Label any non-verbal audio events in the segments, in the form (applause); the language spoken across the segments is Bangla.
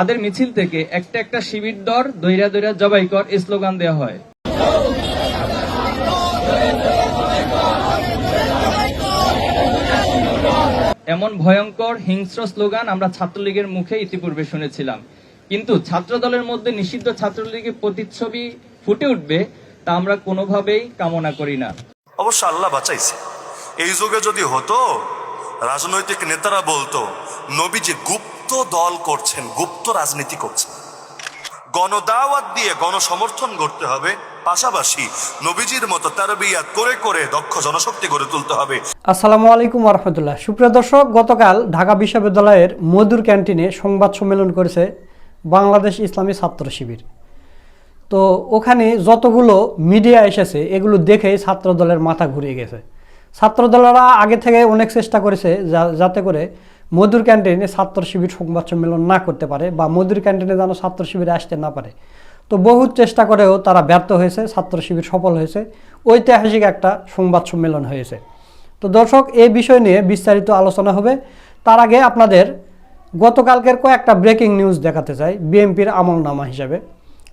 তাদের মিছিল থেকে একটা একটা শিবির দর দৈরা দৈরা জবাই কর স্লোগান দেওয়া হয়। এমন ভয়ঙ্কর, হিংস্র স্লোগান আমরা ছাত্রলীগের মুখে ইতিপূর্বে শুনেছিলাম। কিন্তু ছাত্র দলের মধ্যে নিষিদ্ধ ছাত্রলীগের প্রতিচ্ছবি ফুটে উঠবে তা আমরা কোনোভাবেই কামনা করি না। অবশ্য আল্লাহ বাঁচাইছে। এই যুগে যদি হতো, রাজনৈতিক নেতারা বলতো নবীজি গুপ্ত দল করছেন, গুপ্ত রাজনীতি করছেন। গণদাওয়াত দিয়ে গণসমর্থন করতে হবে, পাশাপাশি নবীজির মতো তারবিয়াত করে করে দক্ষ জনশক্তি গড়ে তুলতে হবে। আসসালামু আলাইকুম রহমতুল্লাহ সুপ্রিয় দর্শক, গতকাল ঢাকা বিশ্ববিদ্যালয়ের মধুর ক্যান্টিনে সংবাদ সম্মেলন করেছে বাংলাদেশ ইসলামী ছাত্র শিবির। তো ওখানে যতগুলো মিডিয়া এসেছে, এগুলো দেখেই ছাত্র দলের মাথা ঘুরিয়ে গেছে। ছাত্র দলেরা আগে থেকে অনেক চেষ্টা করেছে যাতে করে মধুর ক্যান্টিনে ছাত্র শিবির সংবাদ সম্মেলন না করতে পারে বা মধুর ক্যান্টিনে যেন ছাত্র শিবির আসতে না পারে। তো বহু চেষ্টা করেও তারা ব্যর্থ হয়েছে, ছাত্র শিবির সফল হয়েছে। ঐতিহাসিক একটা সংবাদ সম্মেলন হয়েছে। তো দর্শক এই বিষয় নিয়ে বিস্তারিত আলোচনা হবে। তার আগে আপনাদের গতকালকের কয়েকটা ব্রেকিং নিউজ দেখাতে চাই, বিএনপির আমলনামা হিসাবে।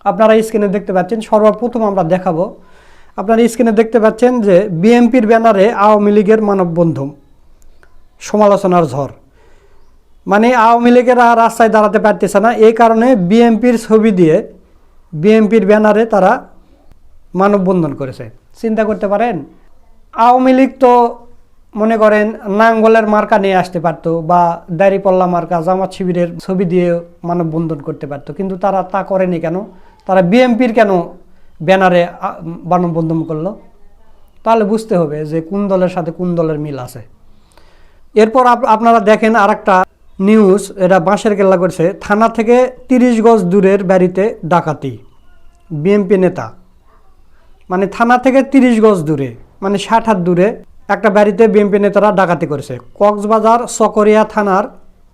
আপনারা স্ক্রিনে দেখতে পাচ্ছেন, সর্বপ্রথম আমরা দেখাবো। আপনারা স্ক্রিনে দেখতে পাচ্ছেন যে বিএনপির ব্যানারে আওয়ামী লীগের মানববন্ধন। সমালোচনার ঝড়। মানে আওয়ামী লীগেরা রাস্তায় দাঁড়াতে পারতেছে না। এই কারণে বিএনপির ছবি দিয়ে বিএনপির ব্যানারে তারা মানববন্ধন করেছে। চিন্তা করতে পারেন, আওয়ামী লীগ তো মনে করেন নাঙ্গলের মার্কা নিয়ে আসতে পারতো বা দাড়িপল্লা মার্কা, জামাত শিবিরের ছবি দিয়ে মানববন্ধন করতে পারতো। কিন্তু তারা তা করেনি কেন? তারা বিএনপির কেন ব্যানারে মানববন্ধন করল? তাহলে বুঝতে হবে যে কোন দলের সাথে কোন দলের মিল আছে। এরপর আপ- আপনারা দেখেন আর একটা নিউজ, এটা বাঁশের কেল্লা করছে, থানা থেকে তিরিশ গজ দূরের বাড়িতে ডাকাতি। বিএনপি নেতা। মানে থানা থেকে তিরিশ গজ দূরে মানে ষাট হাত দূরে একটা বাড়িতে বিএনপি নেতারা ডাকাতি করেছে। কক্সবাজার সকরিয়া থানার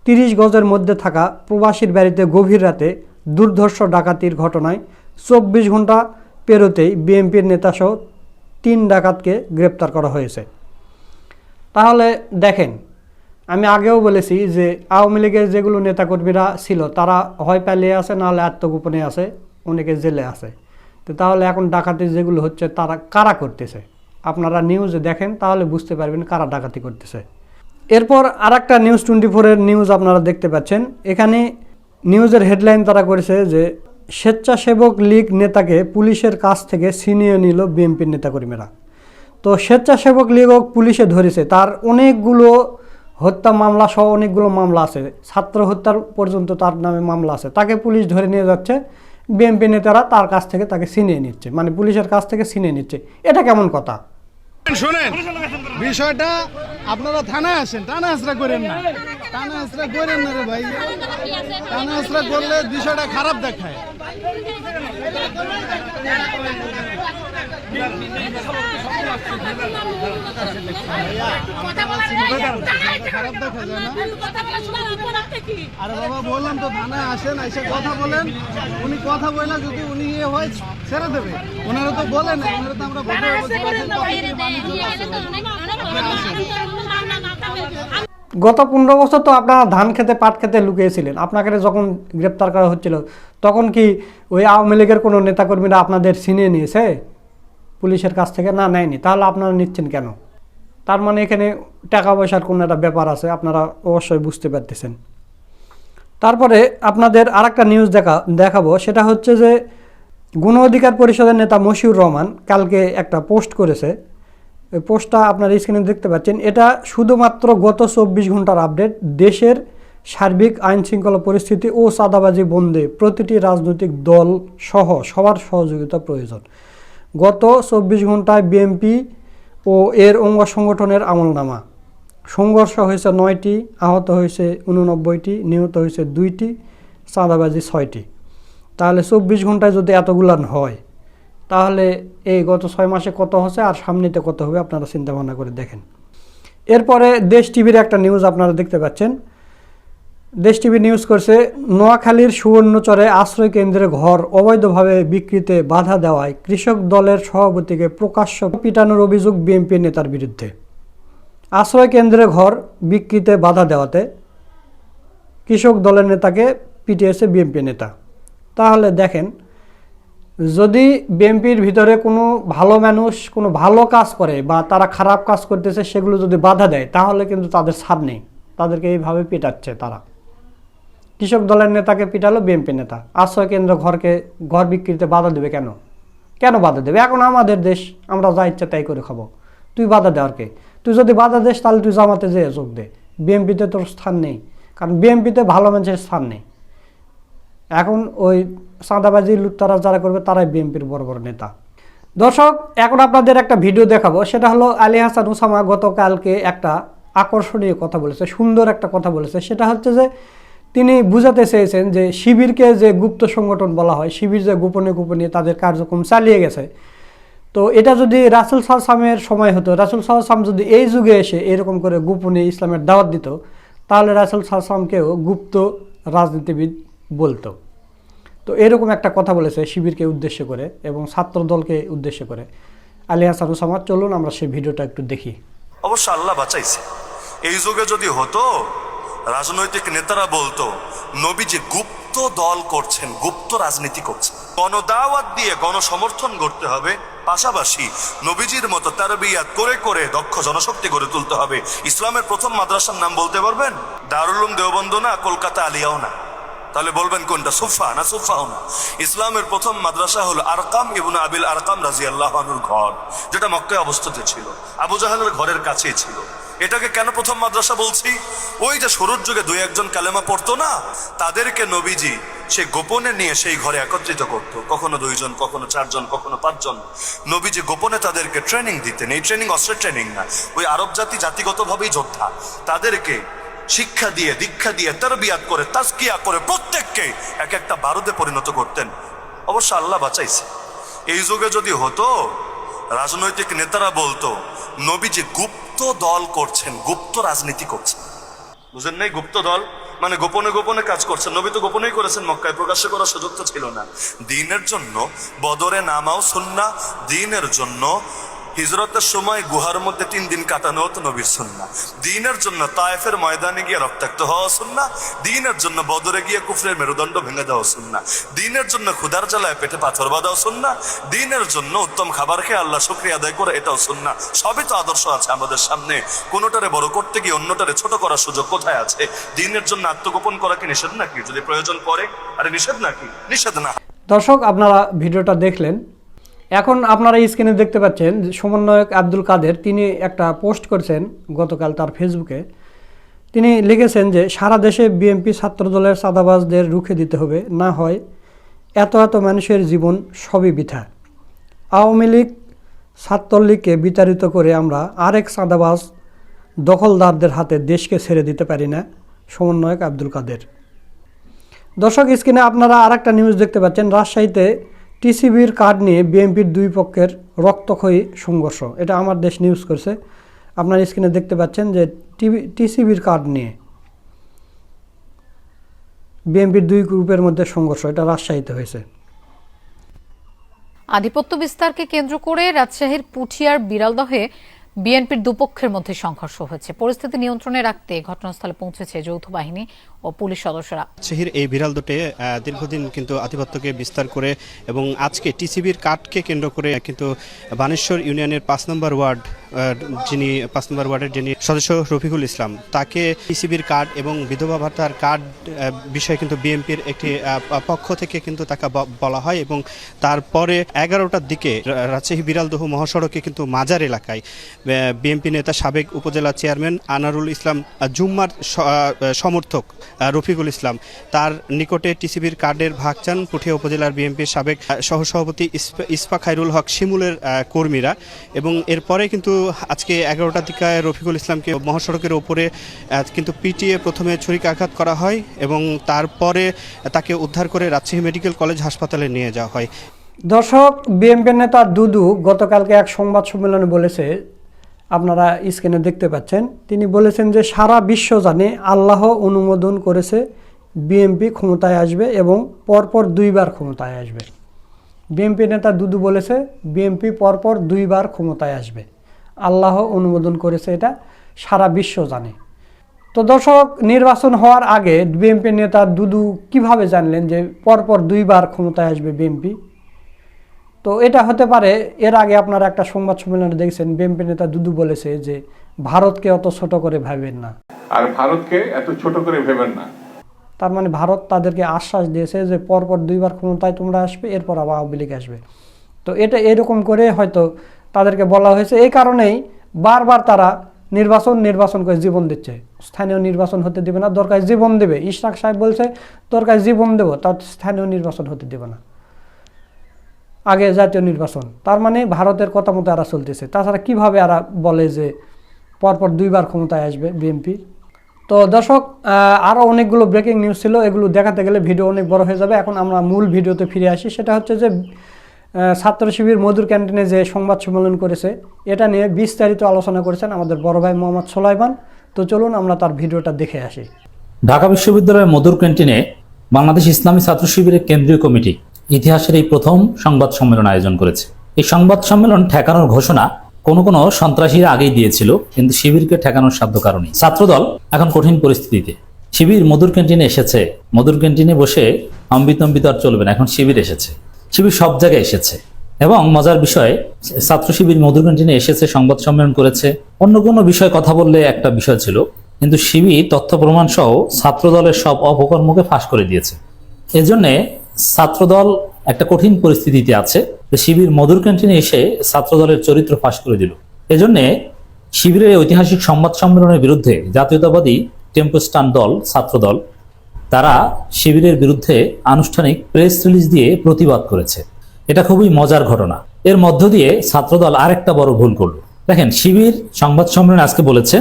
তিরিশ গজের মধ্যে থাকা প্রবাসীর বাড়িতে গভীর রাতে দুর্ধর্ষ ডাকাতির ঘটনায় চব্বিশ ঘণ্টা পেরোতেই বিএনপির নেতাসহ তিন ডাকাতকে গ্রেপ্তার করা হয়েছে। তাহলে দেখেন আমি আগেও বলেছি যে আওয়ামী লীগের যেগুলো নেতাকর্মীরা ছিল, তারা হয় পালিয়ে আছে, নাহলে আত্মগোপনে আছে, অনেকে জেলে আছে। তো তাহলে এখন ডাকাতি যেগুলো হচ্ছে, তারা কারা করতেছে? আপনারা নিউজে দেখেন, তাহলে বুঝতে পারবেন কারা ডাকাতি করতেছে। এরপর আর একটা নিউজ টোয়েন্টি ফোরের নিউজ আপনারা দেখতে পাচ্ছেন। এখানে নিউজের হেডলাইন তারা করেছে যে, স্বেচ্ছাসেবক লীগ নেতাকে পুলিশের কাছ থেকে ছিনিয়ে নিল বিএনপির নেতাকর্মীরা। তো স্বেচ্ছাসেবক লীগও পুলিশে ধরেছে, তার অনেকগুলো হত্যা মামলা সহ অনেকগুলো মামলা আছে। ছাত্র হত্যার পর্যন্ত তার নামে মামলা আছে। তাকে পুলিশ ধরে নিয়ে যাচ্ছে। বিএনপি নেতারা তার কাছ থেকে তাকে ছিনিয়ে নিচ্ছে। মানে পুলিশের কাছ থেকে ছিনিয়ে নিচ্ছে। এটা কেমন কথা? শোনেন, বিষয়টা আপনারা থানায় আসেন টানা হাসরা করেন না। টানা হাসরা করেন না রে ভাই। টানা হাসরা করলে বিষয়টা খারাপ দেখায়। আরে বাবা, বললাম তো, থানায় আসেন, এসে কথা বলেন। উনি কথা বলে যদি উনি ইয়ে হয়, ছেড়ে দেবে। ওনারা তো বলে না ওনারা তো আমরা। গত পনেরো বছর তো আপনারা ধান খেতে, পাট খেতে লুকিয়েছিলেন। আপনাকে যখন গ্রেপ্তার করা হচ্ছিল, তখন কি ওই আওয়ামী লীগের কোনো নেতাকর্মীরা আপনাদের ছিনিয়ে নিয়েছে? পুলিশের কাছ থেকে, না, নেয়নি। তাহলে আপনারা নিচ্ছেন কেন? তার মানে এখানে টাকা পয়সার কোনো একটা ব্যাপার আছে, আপনারা অবশ্যই বুঝতে পারতেছেন। তারপরে আপনাদের আর একটা নিউজ দেখা, দেখাবো, সেটা হচ্ছে যে গণ অধিকার পরিষদের নেতা মশিউর রহমান কালকে একটা পোস্ট করেছে। ওই পোস্টটা আপনার স্ক্রিনে দেখতে পাচ্ছেন। এটা শুধুমাত্র গত চব্বিশ ঘণ্টার আপডেট দেশের সার্বিক আইন শৃঙ্খলা পরিস্থিতি ও চাঁদাবাজি বন্ধে প্রতিটি রাজনৈতিক দল সহ সবার সহযোগিতা প্রয়োজন। গত চব্বিশ ঘন্টায় বিএনপি ও এর অঙ্গ সংগঠনের আমলনামা। সংঘর্ষ হয়েছে নয়টি, আহত হয়েছে উননব্বইটি নিহত হয়েছে দুইটি, চাঁদাবাজি ছয়টি। তাহলে চব্বিশ ঘন্টায় যদি এতগুলান হয়, তাহলে এই গত ছয় মাসে কত হচ্ছে আর সামনেতে কত হবে আপনারা চিন্তা ভাবনা করে দেখেন। এরপরে দেশ টিভির একটা নিউজ আপনারা দেখতে পাচ্ছেন। দেশ টিভি নিউজ করছে, নোয়াখালীর সুবর্ণচরে আশ্রয় কেন্দ্রে ঘর অবৈধভাবে বিক্রিতে বাধা দেওয়ায় কৃষক দলের সভাপতিকে প্রকাশ্য পিটানোর অভিযোগ বিএনপি নেতার বিরুদ্ধে। আশ্রয় কেন্দ্রে ঘর বিক্রিতে বাধা দেওয়াতে কৃষক দলের নেতাকে পিটিয়েছে বিএনপি নেতা। তাহলে দেখেন, যদি বিএনপির ভিতরে কোনো ভালো মানুষ, কোনো ভালো কাজ করে বা তারা খারাপ কাজ করতেছে, সেগুলো যদি বাধা দেয়, তাহলে কিন্তু তাদের ছাড় নেই। তাদেরকে এইভাবে পেটাচ্ছে তারা। কৃষক দলের নেতাকে পিটালো বিএনপি নেতা। আশ্রয় কেন্দ্র ঘরকে ঘর বিক্রিতে বাধা দেবে কেন? কেন বাধা দেবে? এখন আমাদের দেশ, আমরা যা ইচ্ছা তাই করে খাব। তুই বাধা দেওয়ার কে? তুই যদি বাধা দেস, তাহলে তুই জামাতে যেয়ে যোগ দে। বিএনপিতে তোর স্থান নেই। কারণ বিএনপিতে ভালো মানুষের স্থান নেই। এখন ওই চাঁদাবাজি লুটতারা যারা করবে, তারাই বিএনপির বড় বড় নেতা। দর্শক, এখন আপনাদের একটা ভিডিও দেখাবো। সেটা হলো আলী হাসান উসামা গতকালকে একটা আকর্ষণীয় কথা বলেছে, সুন্দর একটা কথা বলেছে। সেটা হচ্ছে যে তিনি বুঝাতে চেয়েছেন যে শিবিরকে যে গুপ্ত সংগঠন বলা হয়, শিবির যে গোপনে গোপনে তাদের কার্যক্রম চালিয়ে গেছে। তো এটা যদি রাসুল সামের সময় হতো, রাসুল সাম যদি এই যুগে এসে এরকম করে গোপনে ইসলামের দাওয়াত দিত, তাহলে রাসুল সামকেও গুপ্ত রাজনীতিবিদ বলতো। তো এরকম একটা কথা বলেছে শিবিরকে উদ্দেশ্য করে এবং ছাত্র দলকে উদ্দেশ্য করে। আলী হাসান উসামা চলুন আমরা সেই ভিডিওটা একটু দেখি। অবশ্য আল্লাহ বাঁচাইছে। এই যুগে যদি হতো রাজনৈতিক নেতারা বলতো নবীজি গুপ্ত দল করছেন, গুপ্ত রাজনীতি করছেন। গণদাওয়াত দিয়ে গণসমর্থন করতে হবে। পাশাপাশি নবীজির মতো তার তারবিয়াত করে করে দক্ষ জনশক্তি গড়ে তুলতে হবে। ইসলামের প্রথম মাদ্রাসার নাম বলতে পারবেন? দারুল উলুম দেওবন্দ না, কলকাতা আলিয়াও না? তাহলে বলবেন কোনটা, সুফা না সুফাও না? ইসলামের প্রথম মাদ্রাসা হলো আরকাম ইবনে আবিল আরকাম রাজি আল্লাহনুর ঘর, যেটা মক্কায় অবস্থিত ছিল। আবু জাহালের ঘরের কাছেই ছিল। এটাকে কেন প্রথম মাদ্রাসা বলছি? ওই যে শুরুর যুগে দুই একজন কালেমা পড়তো না, তাদেরকে নবীজি সে গোপনে নিয়ে সেই ঘরে একত্রিত করতো। কখনো দুইজন, কখনো চারজন, কখনো পাঁচজন। নবীজি গোপনে তাদেরকে ট্রেনিং দিতেন। এই ট্রেনিং অস্ত্রের ট্রেনিং না। ওই আরব জাতি জাতিগতভাবেই যোদ্ধা। তাদেরকে শিক্ষা দিয়ে, দীক্ষা দিয়ে, তারবিয়াত করে, তাজকিয়া করে প্রত্যেককে এক একটা বারুদে পরিণত করতেন। অবশ্য আল্লাহ বাঁচাইছে। এই যুগে যদি হতো, রাজনৈতিক নেতারা বলতো, নবীজি গুপ্ত দল করছেন, গুপ্ত রাজনীতি করছেন। বুঝেন নাই? গুপ্ত দল মানে গোপনে গোপনে কাজ করছেন। নবী তো গোপনেই করেছেন, মক্কায় প্রকাশ্য করার সুযোগ তো ছিল না। দিনের জন্য বদরে নামাও সুন্না দিনের জন্য হিজরতের সময় গুহার মধ্যে তিন দিন কাটানো হতো নবীর সুন্না দিনের জন্য তায়েফের ময়দানে গিয়ে রক্তাক্ত হওয়া সুন্না দিনের জন্য বদরে গিয়ে কুফরের মেরুদণ্ড ভেঙে দেওয়া সুন্না দিনের জন্য ক্ষুধার জ্বালায় পেটে পাথর বাঁধাও সুন্না দিনের জন্য উত্তম খাবার খেয়ে আল্লাহ শুক্রিয়া আদায় করে এটাও সুন্না সবই তো আদর্শ আছে আমাদের সামনে। কোনোটারে বড় করতে গিয়ে অন্যটারে ছোট করার সুযোগ কোথায় আছে? দিনের জন্য আত্মগোপন করা কি নিষেধ নাকি? যদি প্রয়োজন পড়ে, আরে নিষেধ নাকি? নিষেধ না। দর্শক, আপনারা ভিডিওটা দেখলেন এখন আপনারা স্ক্রিনে দেখতে পাচ্ছেন সমন্বয়ক আব্দুল কাদের, তিনি একটা পোস্ট করেছেন গতকাল তার ফেসবুকে তিনি লিখেছেন যে, সারা দেশে বিএনপি ছাত্রদলের চাঁদাবাজদের রুখে দিতে হবে, না হয় এত এত মানুষের জীবন সবই বৃথা। আওয়ামী লীগ ছাত্রলীগকে বিতাড়িত করে আমরা আরেক চাঁদাবাজ দখলদারদের হাতে দেশকে ছেড়ে দিতে পারি না, সমন্বয়ক আব্দুল কাদের। দর্শক স্ক্রিনে আপনারা আরেকটা নিউজ দেখতে পাচ্ছেন। রাজশাহীতে টিসিবির কার্ড নিয়ে বিএনপির দুই পক্ষের রক্তক্ষয়ী সংঘর্ষ, এটা আমার দেশ নিউজ করছে। আপনার স্ক্রিনে দেখতে পাচ্ছেন যে টিভি, টিসিবির কার্ড নিয়ে বিএনপির দুই গ্রুপের মধ্যে সংঘর্ষ, এটা রাজশাহীতে হয়েছে। আধিপত্য বিস্তারকে কেন্দ্র করে রাজশাহীর পুঠিয়ার বিড়ালদহে বিএনপির দুপক্ষের মধ্যে সংঘর্ষ হয়েছে। পরিস্থিতি নিয়ন্ত্রণে রাখতে ঘটনাস্থলে পৌঁছেছে যৌথ বাহিনী। ও পুলিশ সদস্যরা। রাজশাহীর এই বিড়াল দুটি দীর্ঘদিন কিন্তু আধিপত্যকে বিস্তার করে এবং আজকে টিসিবির কার্ডকে কেন্দ্র করে কিন্তু বানেশ্বর ইউনিয়নের পাঁচ নম্বর ওয়ার্ড যিনি, পাঁচ নম্বর ওয়ার্ডের যিনি সদস্য রফিকুল ইসলাম, তাকে টিসিবির কার্ড এবং বিধবা ভাতার কার্ড বিষয়ে কিন্তু বিএনপির একটি পক্ষ থেকে কিন্তু তাকে বলা হয় এবং তারপরে এগারোটার দিকে রাজশাহী বিড়ালদহ মহাসড়কে কিন্তু মাজার এলাকায় বিএনপি নেতা সাবেক উপজেলা চেয়ারম্যান আনারুল ইসলাম জুম্মার সমর্থক রফিকুল ইসলাম। তার নিকটে টিসিবির কার্ডের ভাগ চান পুঠিয়া উপজেলার বিএনপির সাবেক সহসভাপতি ইসফা খাইরুল হক শিমুলের কর্মীরা। এবং এরপরে কিন্তু আজকে এগারোটার দিকে রফিকুল ইসলামকে মহাসড়কের ওপরে কিন্তু পিটিএ প্রথমে ছুরিকাঘাত করা হয় এবং তারপরে তাকে উদ্ধার করে রাজশাহী মেডিকেল কলেজ হাসপাতালে নিয়ে যাওয়া হয়। দর্শক, বিএনপির নেতা দুদু গতকালকে এক সংবাদ সম্মেলনে বলেছে আপনারা স্ক্রিনে দেখতে পাচ্ছেন। তিনি বলেছেন যে সারা বিশ্ব জানে আল্লাহ অনুমোদন করেছে বিএনপি ক্ষমতায় আসবে এবং পরপর দুইবার ক্ষমতায় আসবে। বিএমপি নেতা দুদু বলেছে বিএমপি পরপর দুইবার ক্ষমতায় আসবে। আল্লাহ অনুমোদন করেছে এটা সারা বিশ্ব জানে। তো দর্শক, নির্বাচন হওয়ার আগে বিএমপি নেতা দুদু কীভাবে জানলেন যে পরপর দুইবার ক্ষমতায় আসবে বিএনপি? তো এটা হতে পারে এর আগে আপনারা একটা সংবাদ সম্মেলনে দেখছেন বিএনপি নেতা দুদু বলেছে যে ভারতকে অত ছোট করে ভাবেন না। আর ভারতকে এত ছোট করে ভেবেন না। তার মানে ভারত তাদেরকে আশ্বাস দিয়েছে যে পরপর দুইবার ক্ষমতায় তোমরা আসবে এরপর আবার আওয়ামী লীগ আসবে। তো এটা এরকম করে হয়তো তাদেরকে বলা হয়েছে এই কারণেই বারবার তারা নির্বাচন নির্বাচন করে জীবন দিচ্ছে। স্থানীয় নির্বাচন হতে দেবে না দরকার জীবন দেবে। ইশরাক সাহেব বলছে দরকার জীবন দেবো তার স্থানীয় নির্বাচন হতে দেবে না। আগে জাতীয় নির্বাচন। তার মানে ভারতের কথা মতো এরা চলতেছে। তাছাড়া কীভাবে এরা বলে যে পরপর দুইবার ক্ষমতায় আসবে বিএনপি? তো দর্শক আরও অনেকগুলো ব্রেকিং নিউজ ছিল। এগুলো দেখাতে গেলে ভিডিও অনেক বড় হয়ে যাবে। এখন আমরা মূল ভিডিওতে ফিরে আসি। সেটা হচ্ছে যে ছাত্র শিবির মধুর ক্যান্টিনে যে সংবাদ সম্মেলন করেছে, এটা নিয়ে বিস্তারিত আলোচনা করেছেন আমাদের বড় ভাই মোহাম্মদ সোলাইমান। তো চলুন আমরা তার ভিডিওটা দেখে আসি। ঢাকা বিশ্ববিদ্যালয়ের মধুর ক্যান্টিনে বাংলাদেশ ইসলামী ছাত্র শিবিরের কেন্দ্রীয় কমিটি ইতিহাসের এই প্রথম সংবাদ সম্মেলন আয়োজন করেছে। এই সংবাদ সম্মেলন ঠেকানোর ঘোষণা কোনো কোনো সন্ত্রাসীরা আগেই দিয়েছিল, কিন্তু শিবিরকে ঠেকানোর সাধ্য কারণে ছাত্রদল এখন কঠিন পরিস্থিতিতে। শিবির মধুর ক্যান্টিনে এসেছে। মধুর ক্যান্টিনে বসে অম্বিতম্বিত আর চলবে না, এখন শিবির এসেছে। শিবির সব জায়গায় এসেছে। এবং মজার বিষয়, ছাত্র শিবির মধুর ক্যান্টিনে এসেছে, সংবাদ সম্মেলন করেছে। অন্য কোনো বিষয়ে কথা বললে একটা বিষয় ছিল, কিন্তু শিবির তথ্য প্রমাণ সহ ছাত্রদলের সব অপকর্মকে ফাঁস করে দিয়েছে। এজন্যে ছাত্রদল একটা কঠিন পরিস্থিতিতে আছে। শিবির মধুর ক্যান্টিনে এসে ছাত্র দলের চরিত্র ফাঁস করে দিল। এজন্যে শিবিরের ঐতিহাসিক সংবাদ সম্মেলনের বিরুদ্ধে জাতীয়তাবাদী টেম্পোস্টান দল ছাত্র দল তারা শিবিরের বিরুদ্ধে আনুষ্ঠানিক প্রেস রিলিজ দিয়ে প্রতিবাদ করেছে। এটা খুবই মজার ঘটনা। এর মধ্য দিয়ে ছাত্রদল আরেকটা বড় ভুল করল। দেখেন, শিবির সংবাদ সম্মেলনে আজকে বলেছে,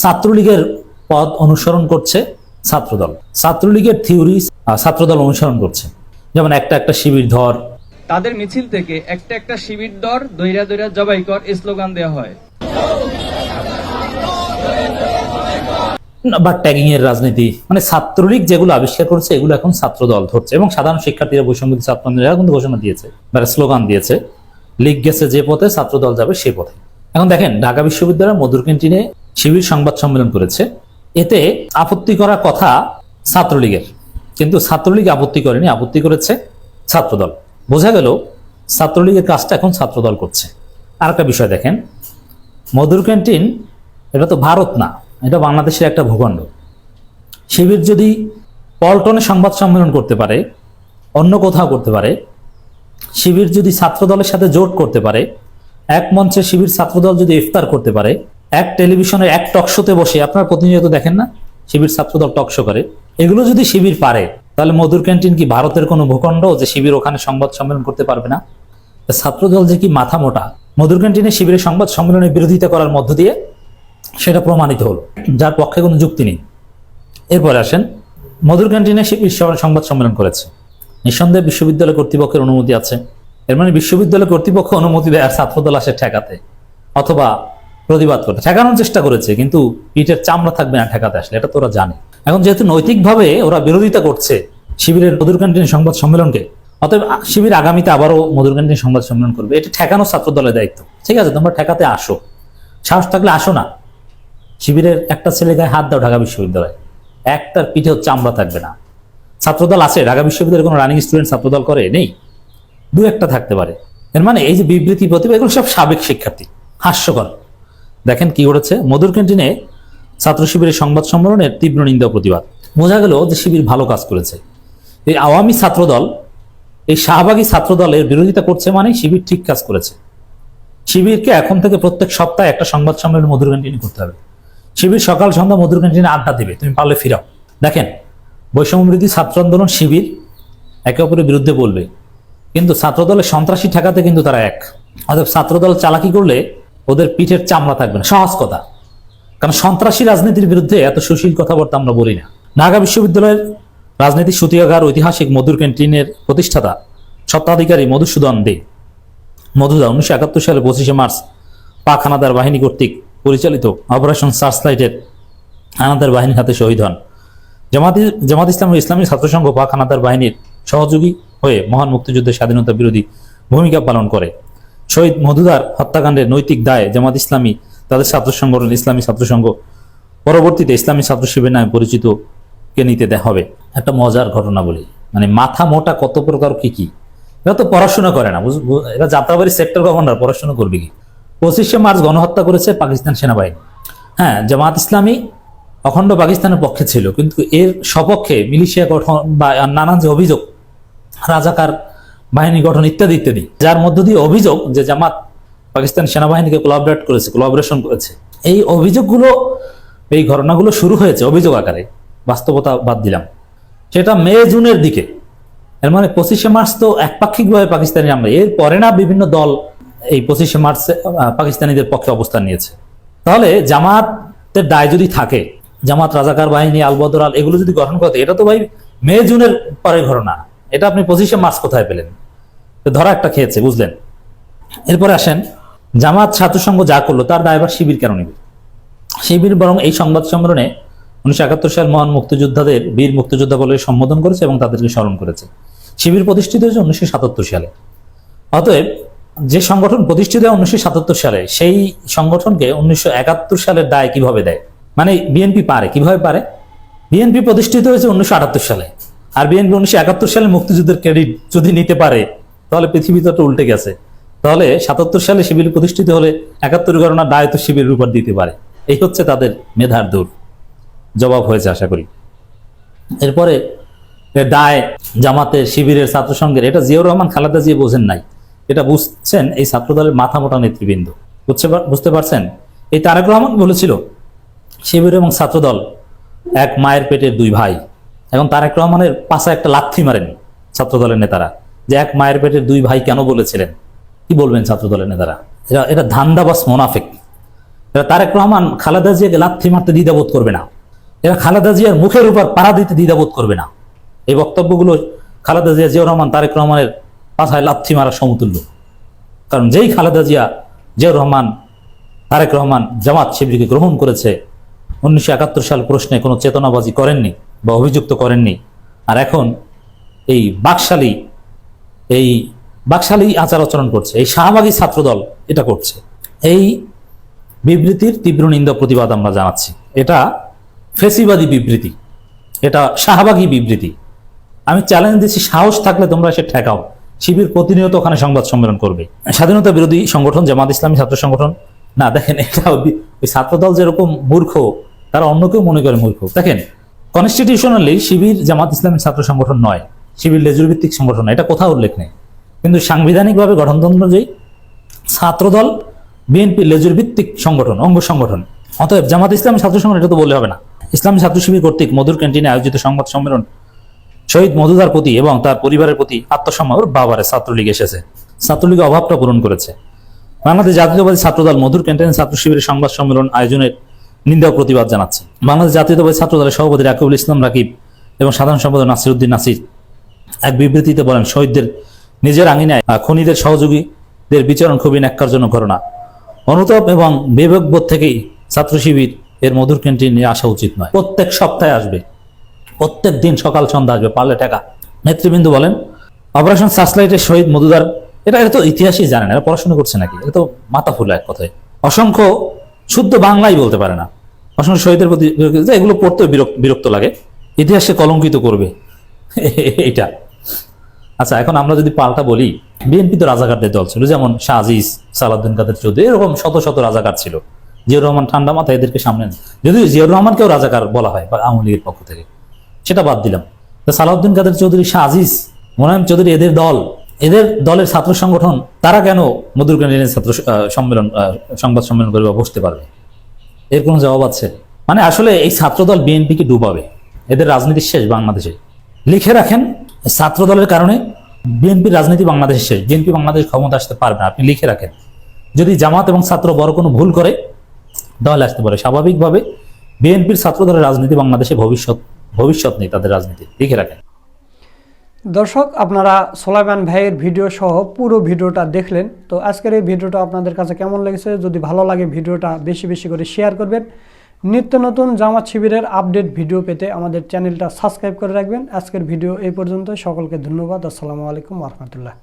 ছাত্রলীগের পদ অনুসরণ করছে ছাত্রদল। ছাত্রলীগের থিওরি ছাত্রদল অনুসরণ করছে। যেমন একটা একটা শিবির ধর। তাদের মিছিল থেকে একটা একটা শিবির দর দৈরা দৈরা জবাই কর স্লোগান দেওয়া হয়। বা ট্যাগিং এর রাজনীতি। মানে ছাত্রলীগ যেগুলো আবিষ্কার করেছে এগুলো এখন ছাত্রদল ধরছে। এবং সাধারণ শিক্ষার্থীরা বৈষম্য ছাত্র কিন্তু ঘোষণা দিয়েছে বা স্লোগান দিয়েছে লীগ গেছে যে পথে ছাত্রদল যাবে সে পথে। এখন দেখেন ঢাকা বিশ্ববিদ্যালয়ের মধুর ক্যান্টিনে শিবির সংবাদ সম্মেলন করেছে। এতে আপত্তি করার কথা ছাত্রলীগের। কিন্তু ছাত্রলীগ আপত্তি করেনি, আপত্তি করেছে ছাত্রদল। বোঝা গেল ছাত্রলীগের কাজটা এখন ছাত্রদল করছে। আর একটা বিষয় দেখেন, মধুর ক্যান্টিন, এটা তো ভারত না, এটা বাংলাদেশের একটা ভূখণ্ড। শিবির যদি পল্টনে সংবাদ সম্মেলন করতে পারে, অন্য কোথাও করতে পারে, শিবির যদি ছাত্রদলের সাথে জোট করতে পারে, এক মঞ্চে শিবির ছাত্রদল যদি ইফতার করতে পারে, এক টেলিভিশনের এক টকশোতে বসে, আপনার প্রতিনিয়ত দেখেন না, শিবির ছাত্রদল টকশো করে। এগুলো যদি শিবির পারে, তাহলে মধুর ক্যান্টিন কি ভারতের কোনো ভূখণ্ড যে শিবির ওখানে সংবাদ সম্মেলন করতে পারবে না? ছাত্রদল যে কি মাথা মোটা, মধুর ক্যান্টিনে শিবিরের সংবাদ সম্মেলনের বিরোধিতা করার মধ্য দিয়ে সেটা প্রমাণিত হলো, যার পক্ষে কোনো যুক্তি নেই। এরপরে আসেন, মধুর ক্যান্টিনে শিবির সংবাদ সম্মেলন করেছে। নিঃসন্দেহে বিশ্ববিদ্যালয় কর্তৃপক্ষের অনুমতি আছে। এর মানে বিশ্ববিদ্যালয় কর্তৃপক্ষ অনুমতি দেয় আর ছাত্রদল আসে ঠেকাতে। অথবা প্রতিবাদ করতে। ঠেকানোর চেষ্টা করেছে, কিন্তু পিঠের চামড়া থাকবে না, ঠেকাতে আসলে, এটা তো ওরা জানে। এখন যেহেতু নৈতিকভাবে ওরা বিরোধিতা করছে শিবিরের মধুর ক্যান্টিন সংবাদ সম্মেলনকে, অতএব শিবির আগামীতে আবারও মধুর ক্যান্টিন সংবাদ সম্মেলন করবে। এটা ঠেকানো ছাত্র দলের দায়িত্ব। ঠিক আছে, তোমরা ঠেকাতে আসো। সাহস থাকলে আসো না। শিবিরের একটা ছেলে গায়ে হাত দাও ঢাকা বিশ্ববিদ্যালয়ে। একটার পিঠেও চামড়া থাকবে না। ছাত্রদল আছে, ঢাকা বিশ্ববিদ্যালয়ের কোনো রানিং স্টুডেন্ট ছাত্রদল করে? নেই। দু একটা থাকতে পারে। এর মানে এই যে বিবৃতি প্রতিভা এগুলো সব সাবেক শিক্ষার্থী। হাস্যকর। দেখেন কি করেছে? মধুর ক্যান্টিনে ছাত্র শিবিরের সংবাদ সম্মেলনের তীব্র নিন্দা প্রতিবাদ। বোঝা গেল যে শিবির ভালো কাজ করেছে। এই আওয়ামী ছাত্রদল, এই শাহবাগী ছাত্রদলের বিরোধিতা করছে মানে শিবির ঠিক কাজ করেছে। শিবিরকে এখন থেকে প্রত্যেক সপ্তাহে একটা সংবাদ সম্মেলন মধুর ক্যান্টিনে করতে হবে। শিবির সকাল সন্ধ্যা মধুর ক্যান্টিনে আড্ডা দেবে, তুমি পারলে ফিরাও। দেখেন বৈষম্যবৃদ্ধি ছাত্র আন্দোলন শিবির একে অপরের বিরুদ্ধে বলবে। কিন্তু ছাত্রদলের সন্ত্রাসী ঠেকাতে কিন্তু তারা এক। অতএব ছাত্রদল চালাকি করলে ওদের পিঠের চামড়া থাকবে না। সহজ কথা। কারণ সন্ত্রাসী রাজনীতির বিরুদ্ধে এত সুশীল কথাবার্তা আমরা বলি না। ঢাকা বিশ্ববিদ্যালয়ের রাজনীতি সূতিকাগার ঐতিহাসিক মধুর ক্যান্টিনের প্রতিষ্ঠাতা, স্বত্বাধিকারী মধুসূদন দে। মধুদা উনিশশো একাত্তর সালে পঁচিশে মার্চ পাক হানাদার বাহিনী কর্তৃক পরিচালিত অপারেশন সার্চ লাইটের হানাদার বাহিনীর হাতে শহীদ হন। জামাত জামাত ইসলাম ও ইসলামী ছাত্রসংঘ পাক হানাদার বাহিনীর সহযোগী হয়ে মহান মুক্তিযুদ্ধের স্বাধীনতা বিরোধী ভূমিকা পালন করে। শহীদ মধুদার হত্যাকাণ্ডের নৈতিক দায় জামাত ইসলামী, তাদের ছাত্র সংগঠন ইসলামী ছাত্রসংঘ পরবর্তীতে ইসলামী ছাত্র শিবির নামে পরিচিত কে নিতে দে- হবে? একটা মজার ঘটনা বলি। মানে মাথা মোটা কত প্রকার কি কি? এরা তো পড়াশোনা করে না এরা যাত্রাবাড়ি সেক্টর গভর্নর পড়াশোনা করবে কি? পঁচিশে মার্চ গণহত্যা করেছে পাকিস্তান সেনাবাহিনী। হ্যাঁ জামাত ইসলামী অখণ্ড পাকিস্তানের পক্ষে ছিল, কিন্তু এর সপক্ষে মিলিশিয়া গঠন বা নানান যে অভিযোগ, রাজাকার বাহিনী গঠন ইত্যাদি ইত্যাদি। যার মধ্য দিয়ে অভিযোগ যে জামাত পাকিস্তান সেনাবাহিনীকে কোলাবরেট করেছে কোলাবরেশন করেছে। এই অভিযোগগুলো, এই ঘটনাগুলো শুরু হয়েছে অভিযোগ আকারে, বাস্তবতা বাদ দিলাম। সেটা মে, জুনের দিকে। এর মানে পঁচিশে মার্চ তো একপাক্ষিকভাবে পাকিস্তানি আমরা এর পরে না বিভিন্ন দল এই পঁচিশে মার্চে পাকিস্তানিদের পক্ষে অবস্থান নিয়েছে। তাহলে জামাতের দায় যদি থাকে, জামাত রাজাকার বাহিনী আলবদর আল এগুলো যদি গঠন করতে, এটা তো ভাই মে, জুনের পরের ঘটনা। এটা আপনি পঁচিশে মার্চ কোথায় পেলেন? ধরা একটা খেয়েছে, বুঝলেন? এরপরে আসেন, জামাত ছাত্রসংঘ যা করল তার দায়ভার শিবির কেন নেবে? শিবির বরং এই সংবাদ সম্মেলনে উনিশশো একাত্তর সাল মহান মুক্তিযোদ্ধাদের, বীর মুক্তিযোদ্ধা বলে সম্বোধন করেছে এবং তাদেরকে স্মরণ করেছে। শিবির প্রতিষ্ঠিত হয়েছে উনিশশো সাতাত্তর সালে। অতএব যে সংগঠন প্রতিষ্ঠিত হয় উনিশশো সাতাত্তর সালে, সেই সংগঠনকে উনিশশো একাত্তর সালের দায় কীভাবে দেয়? মানে বিএনপি পারে, কীভাবে পারে? বিএনপি প্রতিষ্ঠিত হয়েছে উনিশশো আটাত্তর সালে। আর বিএনপি উনিশশো একাত্তর সালে মুক্তিযুদ্ধের ক্রেডিট যদি নিতে পারে তাহলে পৃথিবী তো উল্টে গেছে। তাহলে সাতাত্তর সালে শিবির প্রতিষ্ঠিত হলে একাত্তর ঘটনার দায়িত্ব শিবির উপর দিতে পারে। এই হচ্ছে তাদের মেধার দূর জবাব হয়েছে আশা করি। এরপরে দায় জামাতের শিবিরের ছাত্র সংঘের এটা জিয়াউর রহমান খালেদা জিয়া বোঝেন নাই। এটা বুঝছেন এই ছাত্রদলের মাথা মোটা নেতৃবৃন্দ পার- বুঝতে পারছেন? এই তারেক রহমান বলেছিল, শিবির এবং ছাত্রদল এক মায়ের পেটের দুই ভাই। এবং তারেক রহমানের পাশে একটা লাথি মারেন ছাত্রদলের নেতারা। যে এক মায়ের পেটের দুই ভাই কেন বলেছিলেন? কি বলবেন ছাত্রদলের নেতারা? এরা এটা ধান্দাবাস মোনাফেক। এরা তারেক রহমান খালেদা জিয়াকে লাথি মারতে দ্বিধাবোধ করবে না। এরা খালেদা জিয়ার মুখের উপর পাড়া দিতে দ্বিধাবোধ করবে না। এই বক্তব্যগুলো খালেদা জিয়া, জিয়াউর রহমান, তারেক রহমানের পাশায় লাথি মারা সমতুল্য। কারণ যেই খালেদা জিয়া, জিয়াউর রহমান, তারেক রহমান জামাত শিবিরকে গ্রহণ করেছে, উনিশশো একাত্তর সাল প্রশ্নে কোনো চেতনাবাজি করেননি বা অভিযুক্ত করেননি। আর এখন এই বাকশালী এই বাকশালী আচার আচরণ করছে, এই শাহবাগী ছাত্রদল এটা করছে। এই বিবৃতির তীব্র নিন্দা প্রতিবাদ আমরা জানাচ্ছি। এটা ফেসিবাদী বিবৃতি, এটা শাহবাগী বিবৃতি। আমি চ্যালেঞ্জ দিচ্ছি, সাহস থাকলে তোমরা সে ঠেকাও। শিবির প্রতিনিয়ত ওখানে সংবাদ সম্মেলন করবে। স্বাধীনতা বিরোধী সংগঠন, জামাত ইসলামী ছাত্র সংগঠন, না, দেখেন, এটা ওই- ছাত্রদল যেরকম মূর্খ, তারা অন্য কেউ মনে করে মূর্খ। দেখেন কনস্টিটিউশনালি শিবির, জামাত ইসলামী ছাত্র সংগঠন নয়। শিবির লেজুর ভিত্তিক সংগঠন, এটা কোথাও উল্লেখ নেই। কিন্তু সাংবিধানিকভাবে গঠনতন্ত্র অনুযায়ী ছাত্রদল, বিএনপি লেজুর ভিত্তিক সংগঠন, অঙ্গ সংগঠন, অতএব জামাত ইসলাম ছাত্র সংগঠন এটা তো বলে হবে না। ইসলাম ছাত্র শিবির কর্তৃক মধুর ক্যান্টিনে আয়োজিত সংবাদ সম্মেলন, শহীদ মধুদার প্রতি এবং তার পরিবারের প্রতি আত্মসম্মান বাবারে ছাত্রলীগ এসেছে। ছাত্রলীগের অভাবটা পূরণ করেছে। বাংলাদেশ জাতীয়তাবাদী ছাত্রদল মধুর ক্যান্টিনে ছাত্র শিবিরের সংবাদ সম্মেলন আয়োজনের নিন্দা প্রতিবাদ জানাচ্ছে। বাংলাদেশ জাতীয়তাবাদী ছাত্রদলের সভাপতি রাকিবুল ইসলাম রাকিব এবং সাধারণ সম্পাদক নাসিরুদ্দিন নাসির এক বিবৃতিতে বলেন, শহীদদের নিজের আঙিনায় খুনিদের সহযোগীদের বিচরণ খুবই ন্যাক্কারজনক ঘটনা। অনুতাপ এবং বিবেকবোধ থেকেই ছাত্র শিবির এর মধুর ক্যান্টিন নিয়ে আসা উচিত নয়। প্রত্যেক সপ্তাহে আসবে। প্রত্যেক দিন সকাল সন্ধ্যা আসবে, পারলে টাকা নেতৃবৃন্দ বলেন, অপারেশন সার্চলাইটের শহীদ মধুদার, এটা এটা তো ইতিহাসই জানেন এরা পড়াশোনা করছে নাকি? এটা তো মাথা ফুলা এক কথায়। অসংখ্য শুদ্ধ বাংলাই বলতে পারে না। অসংখ্য শহীদের প্রতি এগুলো পড়তে বিরক্ত বিরক্ত লাগে। ইতিহাসকে কলঙ্কিত করবে। (laughs) এটা আচ্ছা এখন আমরা যদি পাল্টা বলি, বিএনপি তো রাজাকারদের দল ছিল, যেমন শাহ আজিজ, সালাউদ্দিন কাদের চৌধুরী, এরকম শত শত রাজাকার ছিল। জিয়াউর রহমান ঠান্ডা মাথায় এদেরকে সামনে। যদিও জিয়াউর রহমানকেও রাজাকার বলা হয় আওয়ামী লীগের পক্ষ থেকে। সেটা বাদ দিলাম। সালাউদ্দিন কাদের চৌধুরী, শাহ আজিজ, মোনায়েম চৌধুরী এদের দল, এদের দলের ছাত্র সংগঠন, তারা কেন মধুর ক্যান্টিনের ছাত্র সম্মেলন সংবাদ সম্মেলন করে বা বসতে পারবে? এর কোনো জবাব আছে? মানে আসলে এই ছাত্রদল বিএনপিকে ডুবাবে। এদের রাজনীতি শেষ বাংলাদেশে। লিখে রাখেন, ছাত্রদলের কারণে বিএনপির রাজনীতি বাংলাদেশে শেষ, বিএনপি বাংলাদেশ ক্ষমতা আসতে পারবে না, আপনি লিখে রাখেন। যদি জামাত এবং ছাত্র বড় কোনো ভুল করে, তাহলে আসতে পারে। স্বাভাবিকভাবে বিএনপির ছাত্রদলের রাজনীতি বাংলাদেশে ভবিষ্যৎ ভবিষ্যৎ নেই তাদের রাজনীতি। লিখে রাখেন। দর্শক, আপনারা সোলাইমান ভাইয়ের ভিডিও সহ পুরো ভিডিওটা দেখলেন। তো আজকের এই ভিডিওটা আপনাদের কাছে কেমন লেগেছে? যদি ভালো লাগে ভিডিওটা বেশি বেশি করে শেয়ার করবেন। নিত্য নতুন জামাত শিবিরের আপডেট ভিডিও পেতে আমাদের চ্যানেলটা সাবস্ক্রাইব করে রাখবেন। আজকের ভিডিও এই পর্যন্ত সকলকে ধন্যবাদ। আসসালামু আলাইকুম রহমতুল্লাহ।